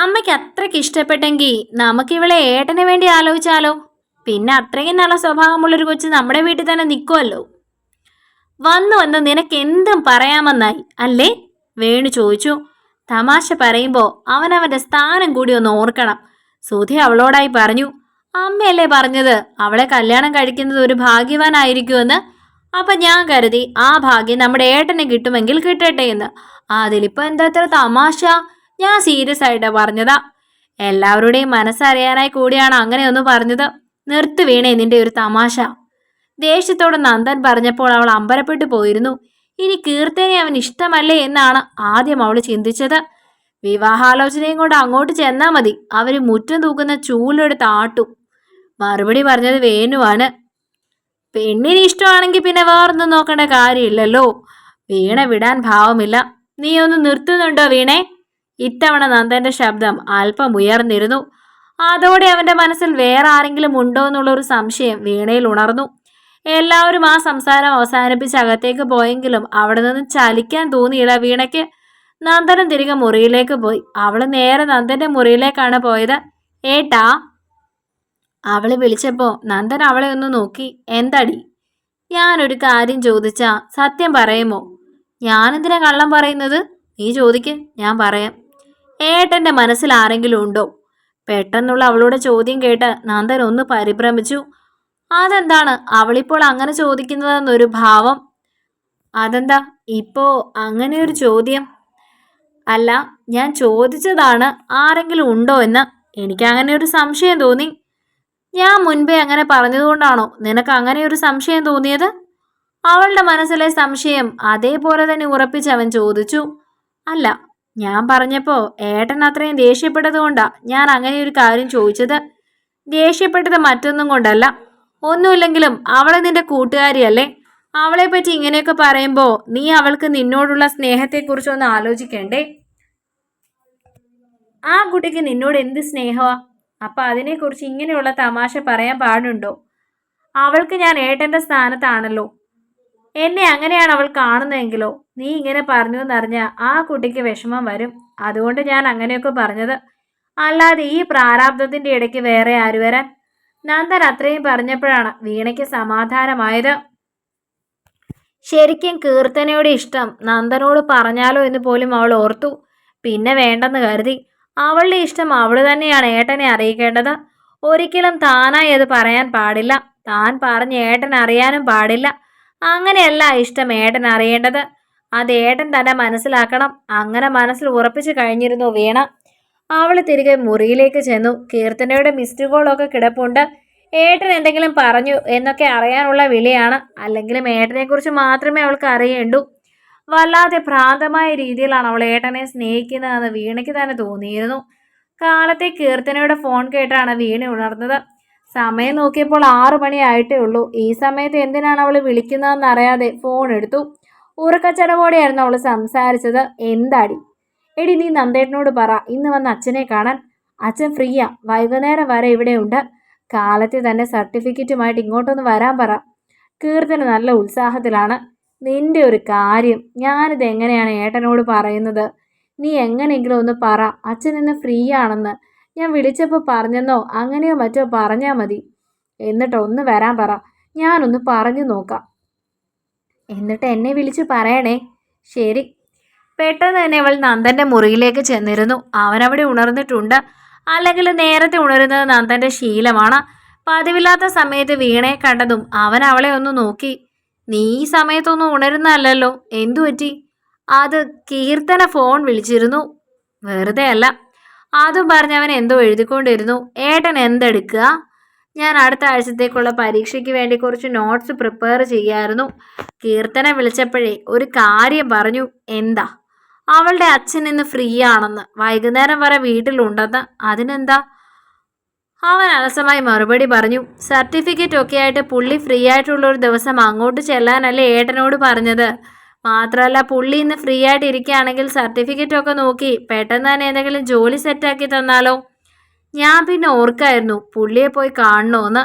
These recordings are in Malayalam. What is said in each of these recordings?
അമ്മയ്ക്ക് അത്രയ്ക്ക് ഇഷ്ടപ്പെട്ടെങ്കിൽ നമുക്കിവളെ ഏട്ടന് വേണ്ടി ആലോചിച്ചാലോ? പിന്നെ അത്രയും നല്ല സ്വഭാവമുള്ളൊരു കൊച്ച് നമ്മുടെ വീട്ടിൽ തന്നെ നിൽക്കുമല്ലോ വന്നു വന്ന് നിനക്ക് എന്തും പറയാമെന്നായി അല്ലേ? വേണു ചോദിച്ചു. തമാശ പറയുമ്പോൾ അവനവന്റെ സ്ഥാനം കൂടി ഒന്ന് ഓർക്കണം. സുധി അവളോടായി പറഞ്ഞു അമ്മയല്ലേ പറഞ്ഞത്? അവളെ കല്യാണം കഴിക്കുന്നത് ഒരു ഭാഗ്യവാനായിരിക്കുമെന്ന്. അപ്പം ഞാൻ കരുതി ആ ഭാഗ്യം നമ്മുടെ ഏട്ടനെ കിട്ടുമെങ്കിൽ കിട്ടട്ടെ എന്ന്. അതിലിപ്പോൾ എന്താ ഇത്ര തമാശ? ഞാൻ സീരിയസ് ആയിട്ട് പറഞ്ഞതാ. എല്ലാവരുടെയും മനസ്സറിയാനായി കൂടിയാണ് അങ്ങനെ ഒന്ന് പറഞ്ഞത്. നിർത്തു വീണേ നിന്റെ ഒരു തമാശ. ദേഷ്യത്തോട് നന്ദൻ പറഞ്ഞപ്പോൾ അവൾ അമ്പരപ്പെട്ടു പോയിരുന്നു. ഇനി കീർത്തനെ അവൻ ഇഷ്ടമല്ലേ എന്നാണ് ആദ്യം അവൾ ചിന്തിച്ചത്. വിവാഹാലോചനയും കൊണ്ട് അങ്ങോട്ട് ചെന്നാൽ മതി. അവർ മുറ്റം തൂക്കുന്ന ചൂലെടുത്ത് ആട്ടും. മറുപടി പറഞ്ഞത് വേണുവാണ്. പെണ്ണിന് ഇഷ്ടമാണെങ്കിൽ പിന്നെ വേറൊന്നും നോക്കേണ്ട കാര്യമില്ലല്ലോ. വീണ വിടാൻ ഭാവമില്ല. നീ ഒന്ന് നിർത്തുന്നുണ്ടോ വീണേ? ഇത്തവണ നന്ദന്റെ ശബ്ദം അല്പം ഉയർന്നിരുന്നു. അതോടെ അവന്റെ മനസ്സിൽ വേറെ ആരെങ്കിലും ഉണ്ടോ എന്നുള്ള ഒരു സംശയം വീണയിൽ ഉണർന്നു. എല്ലാവരും ആ സംസാരം അവസാനിപ്പിച്ച് അകത്തേക്ക് പോയെങ്കിലും അവിടെ നിന്ന് ചലിക്കാൻ തോന്നിയില്ല വീണയ്ക്ക്. നന്ദനം തിരികെ മുറിയിലേക്ക് പോയി. അവൾ നേരെ നന്ദന്റെ മുറിയിലേക്കാണ് പോയത്. ഏട്ടാ? അവൾ വിളിച്ചപ്പോൾ നന്ദൻ അവളെ ഒന്ന് നോക്കി. എന്തടി? ഞാനൊരു കാര്യം ചോദിച്ചാ സത്യം പറയുമോ? ഞാനെന്തിനാ കള്ളം പറയുന്നത്? നീ ചോദിക്ക് ഞാൻ പറയാം. ഏട്ടന്റെ മനസ്സിൽ ആരെങ്കിലും ഉണ്ടോ? പെട്ടെന്നുള്ള അവളുടെ ചോദ്യം കേട്ട് നന്ദൻ ഒന്ന് പരിഭ്രമിച്ചു. അതെന്താണ്? അവളിപ്പോൾ അങ്ങനെ ചോദിക്കുന്നതെന്നൊരു ഭാവം? അതെന്താ? ഇപ്പോ അങ്ങനെ ഒരു ചോദ്യം? അല്ല ഞാൻ ചോദിച്ചതാണ് ആരെങ്കിലും ഉണ്ടോ എന്ന്. എനിക്ക് അങ്ങനെ ഒരു സംശയം തോന്നി. ഞാൻ മുൻപേ അങ്ങനെ പറഞ്ഞതുകൊണ്ടാണോ നിനക്ക് അങ്ങനെ ഒരു സംശയം തോന്നിയത്? അവളുടെ മനസ്സിലെ സംശയം അതേപോലെ തന്നെ ഉറപ്പിച്ച് അവൻ ചോദിച്ചു. അല്ല ഞാൻ പറഞ്ഞപ്പോ ഏട്ടൻ അത്രയും ദേഷ്യപ്പെട്ടത് കൊണ്ടാ ഞാൻ അങ്ങനെ ഒരു കാര്യം ചോദിച്ചത്. ദേഷ്യപ്പെട്ടത് മറ്റൊന്നും കൊണ്ടല്ല. ഒന്നുമില്ലെങ്കിലും അവളെ നിന്റെ കൂട്ടുകാരിയല്ലേ? അവളെ പറ്റി ഇങ്ങനെയൊക്കെ പറയുമ്പോൾ നീ അവൾക്ക് നിന്നോടുള്ള സ്നേഹത്തെക്കുറിച്ച് ഒന്ന് ആലോചിക്കണ്ടേ? ആ കുട്ടിക്ക് നിന്നോട് എന്ത് സ്നേഹമാ അപ്പൊ അതിനെക്കുറിച്ച് ഇങ്ങനെയുള്ള തമാശ പറയാൻ പാടുണ്ടോ? അവൾക്ക് ഞാൻ ഏട്ടന്റെ സ്ഥാനത്താണല്ലോ. എന്നെ അങ്ങനെയാണ് അവൾ കാണുന്നതെങ്കിലോ? നീ ഇങ്ങനെ പറഞ്ഞു എന്നറിഞ്ഞ ആ കുട്ടിക്ക് വിഷമം വരും. അതുകൊണ്ട് ഞാൻ അങ്ങനെയൊക്കെ പറഞ്ഞത്. അല്ലാതെ ഈ പ്രാരാബ്ദത്തിന്റെ ഇടയ്ക്ക് വേറെ ആര് വരാൻ? നന്ദൻ അത്രയും പറഞ്ഞപ്പോഴാണ് വീണയ്ക്ക് സമാധാനമായത്. ശരിക്കും കീർത്തനയുടെ ഇഷ്ടം. നന്ദനോട് പറഞ്ഞാലോ എന്ന് പോലും അവൾ ഓർത്തു. പിന്നെ വേണ്ടെന്ന് കരുതി. അവളുടെ ഇഷ്ടം അവൾ തന്നെയാണ് ഏട്ടനെ അറിയിക്കേണ്ടത്. ഒരിക്കലും താനായി അത് പറയാൻ പാടില്ല. താൻ പറഞ്ഞ് ഏട്ടൻ അറിയാനും പാടില്ല. അങ്ങനെയല്ല ഇഷ്ടം ഏട്ടൻ അറിയേണ്ടത്. അത് ഏട്ടൻ തന്നെ മനസ്സിലാക്കണം. അങ്ങനെ മനസ്സിൽ ഉറപ്പിച്ചു കഴിഞ്ഞിരുന്നു വീണ. അവൾ തിരികെ മുറിയിലേക്ക് ചെന്നു. കീർത്തനയുടെ മിസ്ഡ് കോളൊക്കെ കിടപ്പുണ്ട്. ഏട്ടൻ എന്തെങ്കിലും പറഞ്ഞു എന്നൊക്കെ അറിയാനുള്ള വിളിയാണ്. അല്ലെങ്കിലും ഏട്ടനെക്കുറിച്ച് മാത്രമേ അവൾക്ക് അറിയേണ്ടൂ. വല്ലാതെ ഭ്രാന്തമായ രീതിയിലാണ് അവൾ ഏട്ടനെ സ്നേഹിക്കുന്നതെന്ന് വീണയ്ക്ക് തന്നെ തോന്നിയിരുന്നു. കാലത്തെ കീർത്തനയുടെ ഫോൺ കേട്ടാണ് വീണ ഉണർന്നത്. സമയം നോക്കിയപ്പോൾ ആറു മണിയായിട്ടേ ഉള്ളൂ. ഈ സമയത്ത് എന്തിനാണ് അവൾ വിളിക്കുന്നതെന്ന് അറിയാതെ ഫോൺ എടുത്തു. ഉറക്കച്ചടവോടെയായിരുന്നു അവൾ സംസാരിച്ചത്. എന്താടി? എടി നീ നന്ദേട്ടനോട് പറ. ഇന്ന് വന്ന് അച്ഛനെ കാണാൻ. അച്ഛൻ ഫ്രീയാ. വൈകുന്നേരം വരെ ഇവിടെ ഉണ്ട് കാലത്തെ തന്നെ സർട്ടിഫിക്കറ്റുമായിട്ട് ഇങ്ങോട്ടൊന്ന് വരാൻ പറ. കീർത്തന നല്ല ഉത്സാഹത്തിലാണ്. നിന്റെ ഒരു കാര്യം. ഞാനിത് എങ്ങനെയാണ് ഏട്ടനോട് പറയുന്നത്? നീ എങ്ങനെയെങ്കിലും ഒന്ന് പറ. അച്ഛൻ ഇന്ന് ഫ്രീ ആണെന്ന് ഞാൻ വിളിച്ചപ്പോൾ പറഞ്ഞെന്നോ? അങ്ങനെയോ മറ്റോ പറഞ്ഞാൽ മതി. എന്നിട്ടൊന്ന് വരാൻ പറ. ഞാനൊന്ന് പറഞ്ഞു നോക്കാം. എന്നിട്ട് എന്നെ വിളിച്ച് പറയണേ. ശരി. പെട്ടെന്ന് തന്നെ അവൾ നന്ദന്റെ മുറിയിലേക്ക് ചെന്നിരുന്നു. അവനവിടെ ഉണർന്നിട്ടുണ്ട്. അല്ലെങ്കിൽ നേരത്തെ ഉണരുന്നത് നന്ദന്റെ ശീലമാണ്. പതിവില്ലാത്ത സമയത്ത് വീണയെ കണ്ടതും അവൻ അവളെ ഒന്ന് നോക്കി. നീ ഈ സമയത്തൊന്നും ഉണരുന്നല്ലോ എന്തു പറ്റി? അത് കീർത്തന ഫോൺ വിളിച്ചിരുന്നു. വെറുതെ അല്ല അതും പറഞ്ഞവൻ എന്തോ എഴുതിക്കൊണ്ടിരുന്നു. ഏട്ടൻ എന്തെടുക്കുക? ഞാൻ അടുത്ത ആഴ്ചത്തേക്കുള്ള പരീക്ഷയ്ക്ക് വേണ്ടി കുറച്ച് നോട്ട്സ് പ്രിപ്പയർ ചെയ്യായിരുന്നു കീർത്തന വിളിച്ചപ്പോഴേ ഒരു കാര്യം പറഞ്ഞു എന്താ? അവളുടെ അച്ഛൻ ഇന്ന് ഫ്രീ ആണെന്ന്. വൈകുന്നേരം വരെ വീട്ടിലുണ്ടെന്ന്. അതിനെന്താ? അവൻ അലസമായി മറുപടി പറഞ്ഞു സർട്ടിഫിക്കറ്റ് ഒക്കെ ആയിട്ട് പുള്ളി ഫ്രീ ആയിട്ടുള്ള ഒരു ദിവസം അങ്ങോട്ട് ചെല്ലാനല്ലേ ഏട്ടനോട് പറഞ്ഞത്. മാത്രമല്ല പുള്ളി ഇന്ന് ഫ്രീ ആയിട്ട് ഇരിക്കുകയാണെങ്കിൽ സർട്ടിഫിക്കറ്റ് ഒക്കെ നോക്കി പെട്ടെന്ന് തന്നെ എന്തെങ്കിലും ജോലി സെറ്റാക്കി തന്നാലോ? ഞാൻ പിന്നെ ഓർക്കായിരുന്നു പുള്ളിയെ പോയി കാണണോന്ന്.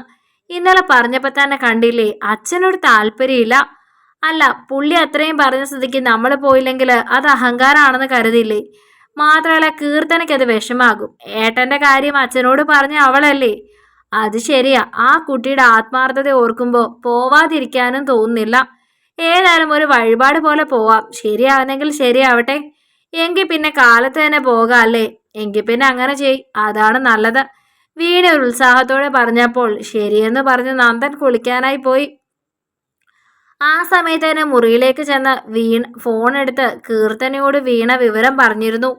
ഇന്നലെ പറഞ്ഞപ്പോൾ തന്നെ കണ്ടില്ലേ അച്ഛനൊരു താല്പര്യമില്ല. അല്ല പുള്ളി അത്രയും പറഞ്ഞ സ്ഥിതിക്ക് നമ്മൾ പോയില്ലെങ്കിൽ അത് അഹങ്കാരമാണെന്ന് കരുതില്ലേ മാത്രമല്ല കീർത്തനയ്ക്കത് വിഷമാകും. ഏട്ടന്റെ കാര്യം അച്ഛനോട് പറഞ്ഞ അവളല്ലേ. അത് ശരിയാ ആ കുട്ടിയുടെ ആത്മാർത്ഥത ഓർക്കുമ്പോൾ പോവാതിരിക്കാനും തോന്നുന്നില്ല. ഏതായാലും ഒരു വഴിപാട് പോലെ പോവാം. ശരിയാവുന്നെങ്കിൽ ശരിയാവട്ടെ. എങ്കിൽ പിന്നെ കാലത്ത് തന്നെ പോകാം അല്ലേ? എങ്കിൽ പിന്നെ അങ്ങനെ ചെയ്. അതാണ് നല്ലത്. വീണ ഒരു ഉത്സാഹത്തോടെ പറഞ്ഞപ്പോൾ ശരിയെന്ന് പറഞ്ഞ് നന്ദൻ കുളിക്കാനായി പോയി. ആ സമയത്ത് തന്നെ മുറിയിലേക്ക് ചെന്ന് വീണ ഫോൺ എടുത്ത് കീർത്തനയോട് വീണ വിവരം പറഞ്ഞിരുന്നു.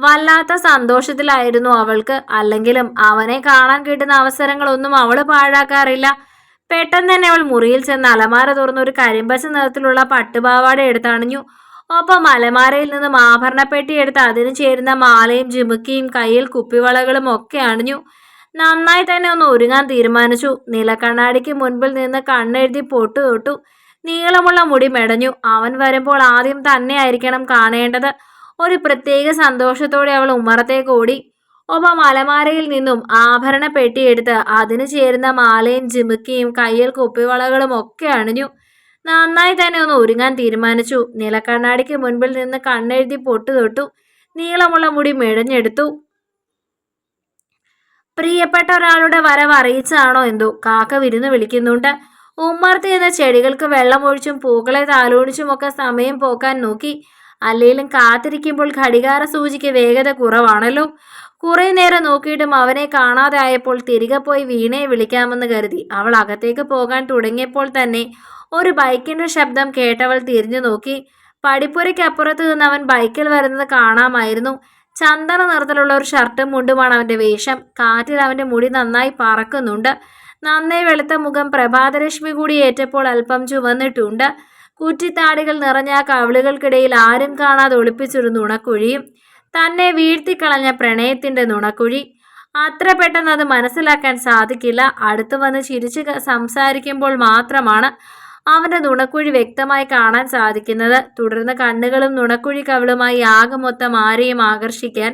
വല്ലാത്ത സന്തോഷത്തിലായിരുന്നു അവൾക്ക്. അല്ലെങ്കിലും അവനെ കാണാൻ കിട്ടുന്ന അവസരങ്ങളൊന്നും അവൾ പാഴാക്കാറില്ല. പെട്ടെന്ന് തന്നെ അവൾ മുറിയിൽ ചെന്ന് അലമാര തുറന്ന് ഒരു കരിമ്പച്ച നിറത്തിലുള്ള പട്ടുപാവാട എടുത്തണിഞ്ഞു. ഒപ്പം അലമാരയിൽ നിന്നും ആഭരണപ്പെട്ടി എടുത്ത് അതിന് ചേരുന്ന മാലയും ജിമുക്കിയും കയ്യിൽ കുപ്പിവളകളും ഒക്കെ അണിഞ്ഞു. നന്നായി തന്നെ ഒന്ന് ഒരുങ്ങാൻ തീരുമാനിച്ചു. നിലക്കണ്ണാടിക്ക് മുൻപിൽ നിന്ന് കണ്ണെഴുതി പൊട്ടു തൊട്ടു നീളമുള്ള മുടി മെടഞ്ഞു. അവൻ വരുമ്പോൾ ആദ്യം തന്നെ ആയിരിക്കണം കാണേണ്ടത്. ഒരു പ്രത്യേക സന്തോഷത്തോടെ അവൾ ഉമ്മറത്തേക്ക് ഓടി. ഒപ്പം അലമാരയിൽ നിന്നും ആഭരണ പെട്ടിയെടുത്ത് അതിന് ചേരുന്ന മാലയും ജിമുക്കിയും കയ്യിൽ കുപ്പിവളകളും ഒക്കെ അണിഞ്ഞു. നന്നായി തന്നെ ഒന്ന് ഒരുങ്ങാൻ തീരുമാനിച്ചു. നിലക്കണ്ണാടിക്ക് മുൻപിൽ നിന്ന് കണ്ണെഴുതി പൊട്ടു തൊട്ടു. നീളമുള്ള മുടി മെഴഞ്ഞെടുത്തു. പ്രിയപ്പെട്ട ഒരാളുടെ വരവ് അറിയിച്ചതാണോ എന്തോ? കാക്ക വിരുന്ന് വിളിക്കുന്നുണ്ട്. ഉമ്മർത്തി എന്ന ചെടികൾക്ക് വെള്ളമൊഴിച്ചും പൂക്കളെ താലോടിച്ചുമൊക്കെ സമയം പോക്കാൻ നോക്കി. അല്ലെങ്കിലും കാത്തിരിക്കുമ്പോൾ ഘടികാര സൂചിക്ക് വേഗത കുറവാണല്ലോ. കുറേ നേരം നോക്കിയിട്ടും അവനെ കാണാതെ ആയപ്പോൾ തിരികെ പോയി വീണയെ വിളിക്കാമെന്ന് കരുതി. അവൾ അകത്തേക്ക് പോകാൻ തുടങ്ങിയപ്പോൾ തന്നെ ഒരു ബൈക്കിന്റെ ശബ്ദം കേട്ടവൾ തിരിഞ്ഞു നോക്കി. പടിപ്പുരയ്ക്കപ്പുറത്ത് നിന്ന് അവൻ ബൈക്കിൽ വരുന്നത് കാണാമായിരുന്നു. ചന്ദന നിറത്തിലുള്ള ഒരു ഷർട്ടും മുണ്ടുമാണ് അവന്റെ വേഷം. കാറ്റിൽ അവന്റെ മുടി നന്നായി പറക്കുന്നുണ്ട്. നന്നേ വെളുത്ത മുഖം പ്രഭാതരശ്മി കൂടി ഏറ്റപ്പോൾ അല്പം ചുവന്നിട്ടുണ്ട്. കുറ്റിത്താടികൾ നിറഞ്ഞ കവിളുകൾക്കിടയിൽ ആരും കാണാതെ ഒളിപ്പിച്ചൊരു നുണക്കുഴിയും തന്നെ വീഴ്ത്തിക്കളഞ്ഞ പ്രണയത്തിന്റെ നുണക്കുഴി. അത്ര പെട്ടെന്ന് അത് മനസ്സിലാക്കാൻ സാധിക്കില്ല. അടുത്തു വന്ന് ചിരിച്ച് സംസാരിക്കുമ്പോൾ മാത്രമാണ് അവന്റെ നുണക്കുഴി വ്യക്തമായി കാണാൻ സാധിക്കുന്നത്. തുടർന്ന് കണ്ണുകളും നുണക്കുഴി കവിളുമായി ആകെ മൊത്തം ആരെയും ആകർഷിക്കാൻ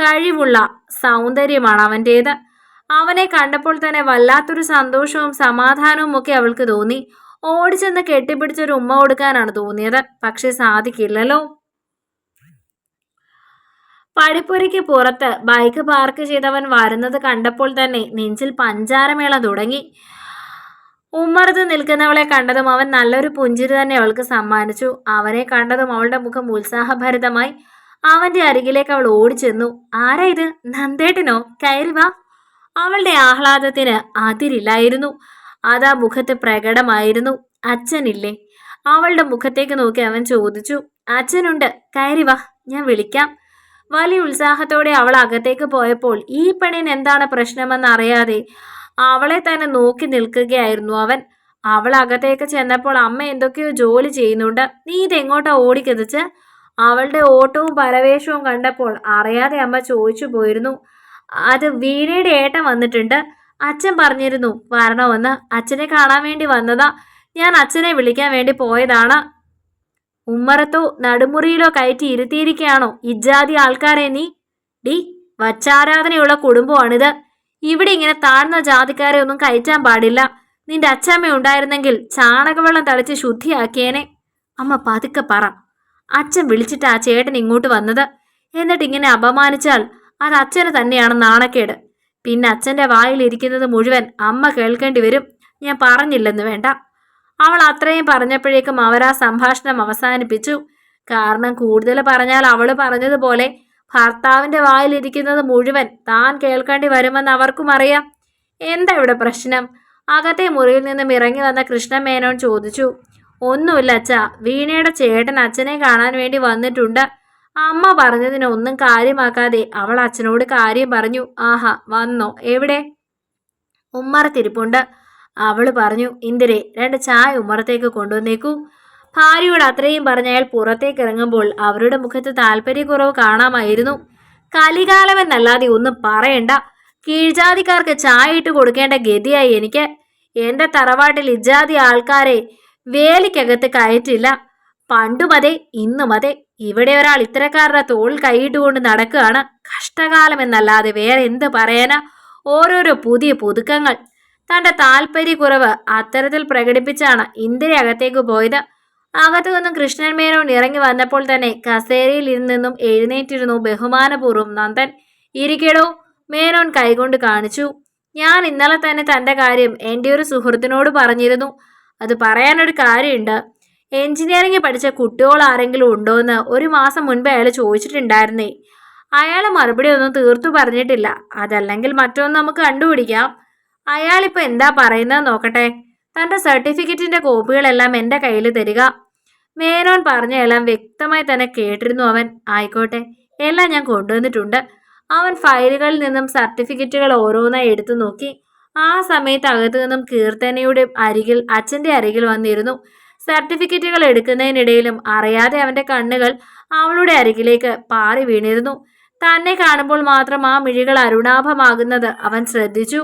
കഴിവുള്ള സൗന്ദര്യമാണ് അവന്റേത് അവനെ കണ്ടപ്പോൾ തന്നെ വല്ലാത്തൊരു സന്തോഷവും സമാധാനവും ഒക്കെ അവൾക്ക് തോന്നി. ഓടിച്ചെന്ന് കെട്ടിപ്പിടിച്ചൊരു ഉമ്മ കൊടുക്കാനാണ് തോന്നിയത്. പക്ഷെ സാധിക്കില്ലല്ലോ. പടിപ്പുരയ്ക്ക് പുറത്ത് ബൈക്ക് പാർക്ക് ചെയ്തവൻ വരുന്നത് കണ്ടപ്പോൾ തന്നെ നെഞ്ചിൽ പഞ്ചാരമേള തുടങ്ങി. ഉമ്മറത്ത് നിൽക്കുന്നവളെ കണ്ടതും അവൻ നല്ലൊരു പുഞ്ചിരി തന്നെ അവൾക്ക് സമ്മാനിച്ചു. അവനെ കണ്ടതും അവളുടെ മുഖം ഉത്സാഹഭരിതമായി. അവന്റെ അരികിലേക്ക് അവൾ ഓടിച്ചെന്നു. ആരാ ഇത്? നന്ദേട്ടനോ? കയറി വാ. അവളുടെ ആഹ്ലാദത്തിന് അതിരില്ലായിരുന്നു. അതാ മുഖത്ത് പ്രകടമായിരുന്നു. അച്ഛനില്ലേ? അവളുടെ മുഖത്തേക്ക് നോക്കി അവൻ ചോദിച്ചു. അച്ഛനുണ്ട്. കയറി വാ. ഞാൻ വിളിക്കാം. വലിയ ഉത്സാഹത്തോടെ അവൾ അകത്തേക്ക് പോയപ്പോൾ ഈ പെണ്ണിന് എന്താണ് പ്രശ്നമെന്ന് അറിയാതെ അവളെ തന്നെ നോക്കി നിൽക്കുകയായിരുന്നു അവൻ. അവൾ അകത്തേക്ക് ചെന്നപ്പോൾ അമ്മ എന്തൊക്കെയോ ജോലി ചെയ്യുന്നുണ്ട്. നീ ഇതെങ്ങോട്ടാ ഓടിക്കതിച്ച്? അവളുടെ ഓട്ടവും പരവേഷവും കണ്ടപ്പോൾ അറിയാതെ അമ്മ ചോദിച്ചു പോയിരുന്നു. അത് വീണയുടെ ഏട്ടൻ വന്നിട്ടുണ്ട്. അച്ഛൻ പറഞ്ഞിരുന്നു വരണമെന്ന്. അച്ഛനെ കാണാൻ വേണ്ടി വന്നതാ. ഞാൻ അച്ഛനെ വിളിക്കാൻ വേണ്ടി പോയതാണ്. ഉമ്മറത്തോ നടുമുറിയിലോ കയറ്റി ഇരുത്തിയിരിക്കുകയാണോ ഇജാതി ആൾക്കാരെ നീ? ഡി വച്ചാരാധനയുള്ള കുടുംബമാണിത്. ഇവിടെ ഇങ്ങനെ താഴ്ന്ന ജാതിക്കാരെ ഒന്നും കയറ്റാൻ പാടില്ല. നിന്റെ അച്ഛമ്മ ഉണ്ടായിരുന്നെങ്കിൽ ചാണകവെള്ളം തളിച്ച് ശുദ്ധിയാക്കിയേനെ. അമ്മ പതുക്കെ പറ. അച്ഛൻ വിളിച്ചിട്ട് ആ ചേട്ടൻ ഇങ്ങോട്ട് വന്നത്. എന്നിട്ട് ഇങ്ങനെ അപമാനിച്ചാൽ അത് അച്ഛന് തന്നെയാണ് നാണക്കേട്. പിന്നെ അച്ഛന്റെ വായിലിരിക്കുന്നത് മുഴുവൻ അമ്മ കേൾക്കേണ്ടി വരും. ഞാൻ പറഞ്ഞില്ലെന്ന് വേണ്ട. അവൾ അത്രയും പറഞ്ഞപ്പോഴേക്കും അവർ ആ സംഭാഷണം അവസാനിപ്പിച്ചു. കാരണം കൂടുതൽ പറഞ്ഞാൽ അവൾ പറഞ്ഞതുപോലെ ഭർത്താവിന്റെ വായിലിരിക്കുന്നത് മുഴുവൻ താൻ കേൾക്കേണ്ടി വരുമെന്ന് അവർക്കും അറിയാം. എന്താ ഇവിടെ പ്രശ്നം? അകത്തെ മുറിയിൽ നിന്നും ഇറങ്ങി വന്ന കൃഷ്ണമേനോൻ ചോദിച്ചു. ഒന്നുമില്ല അച്ഛ വീണയുടെ ചേട്ടൻ അച്ഛനെ കാണാൻ വേണ്ടി വന്നിട്ടുണ്ട്. അമ്മ പറഞ്ഞതിന് ഒന്നും കാര്യമാക്കാതെ അവൾ അച്ഛനോട് കാര്യം പറഞ്ഞു. ആഹാ വന്നോ. എവിടെ? ഉമ്മറത്തിരിപ്പുണ്ട്. അവൾ പറഞ്ഞു ഇന്ദിരെ രണ്ട് ചായ ഉമ്മറത്തേക്ക് കൊണ്ടുവന്നേക്കൂ. ഭാര്യയോട് അത്രയും പറഞ്ഞ പുറത്തേക്ക് ഇറങ്ങുമ്പോൾ അവരുടെ മുഖത്ത് താല്പര്യക്കുറവ് കാണാമായിരുന്നു. കലികാലമെന്നല്ലാതെ ഒന്നും പറയണ്ട. കീഴ്ജാതിക്കാർക്ക് ചായ ഇട്ട് കൊടുക്കേണ്ട ഗതിയായി എനിക്ക്. എന്റെ തറവാട്ടിൽ ഇജാതി ആൾക്കാരെ വേലിക്കകത്ത് കയറ്റില്ല. പണ്ടുമതെ ഇന്നുമതെ ഇവിടെ ഒരാൾ ഇത്തരക്കാരുടെ തോൾ കൈയിട്ടുകൊണ്ട് നടക്കുകയാണ്. കഷ്ടകാലം എന്നല്ലാതെ വേറെ എന്ത് പറയാനാ? ഓരോരോ പുതിയ പുതുക്കങ്ങൾ. തന്റെ താല്പര്യക്കുറവ് അത്തരത്തിൽ പ്രകടിപ്പിച്ചാണ് ഇന്ദിര അകത്തേക്ക് പോയത്. അകത്തു നിന്നും കൃഷ്ണൻ മേനോൻ ഇറങ്ങി വന്നപ്പോൾ തന്നെ കസേരയിൽ നിന്നും എഴുന്നേറ്റിരുന്നു ബഹുമാനപൂർവം നന്ദൻ. ഇരിക്കടോ മേനോൻ കൈകൊണ്ട് കാണിച്ചു. ഞാൻ ഇന്നലെ തന്നെ തന്റെ കാര്യം എന്റെ ഒരു സുഹൃത്തിനോട് പറഞ്ഞിരുന്നു. അത് പറയാനൊരു കാര്യമുണ്ട്. എഞ്ചിനീയറിംഗ് പഠിച്ച കുട്ടികൾ ആരെങ്കിലും ഉണ്ടോ എന്ന് ഒരു മാസം മുൻപ് അയാൾ ചോദിച്ചിട്ടുണ്ടായിരുന്നേ. അയാൾ മറുപടി ഒന്നും തീർത്തു പറഞ്ഞിട്ടില്ല. അതല്ലെങ്കിൽ മറ്റൊന്ന് നമുക്ക് കണ്ടുപിടിക്കാം. അയാളിപ്പോൾ എന്താ പറയുന്നത് നോക്കട്ടെ. തന്റെ സർട്ടിഫിക്കറ്റിന്റെ കോപ്പികളെല്ലാം എന്റെ കയ്യിൽ തരിക. മേനോൻ പറഞ്ഞ എല്ലാം വ്യക്തമായി തന്നെ കേട്ടിരുന്നു അവൻ. ആയിക്കോട്ടെ എല്ലാം ഞാൻ കൊണ്ടുവന്നിട്ടുണ്ട്. അവൻ ഫയലുകളിൽ നിന്നും സർട്ടിഫിക്കറ്റുകൾ ഓരോന്നായി എടുത്തു നോക്കി. ആ സമയത്ത് അകത്തു നിന്നും കീർത്തനയുടെ അരികിൽ അച്ഛന്റെ അരികിൽ വന്നിരുന്നു. സർട്ടിഫിക്കറ്റുകൾ എടുക്കുന്നതിനിടയിലും അറിയാതെ അവന്റെ കണ്ണുകൾ അവളുടെ അരികിലേക്ക് പാറി വീണിരുന്നു. തന്നെ കാണുമ്പോൾ മാത്രം ആ മിഴികൾ അരുണാഭമാകുന്നത് അവൻ ശ്രദ്ധിച്ചു.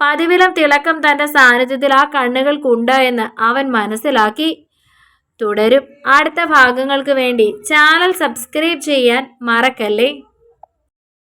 പതിവിലും തിളക്കം തന്റെ സാന്നിധ്യത്തിൽ ആ കണ്ണുകൾക്കുണ്ട് എന്ന് അവൻ മനസ്സിലാക്കി. തുടരും. അടുത്ത ഭാഗങ്ങൾക്ക് വേണ്ടി ചാനൽ സബ്സ്ക്രൈബ് ചെയ്യാൻ മറക്കല്ലേ?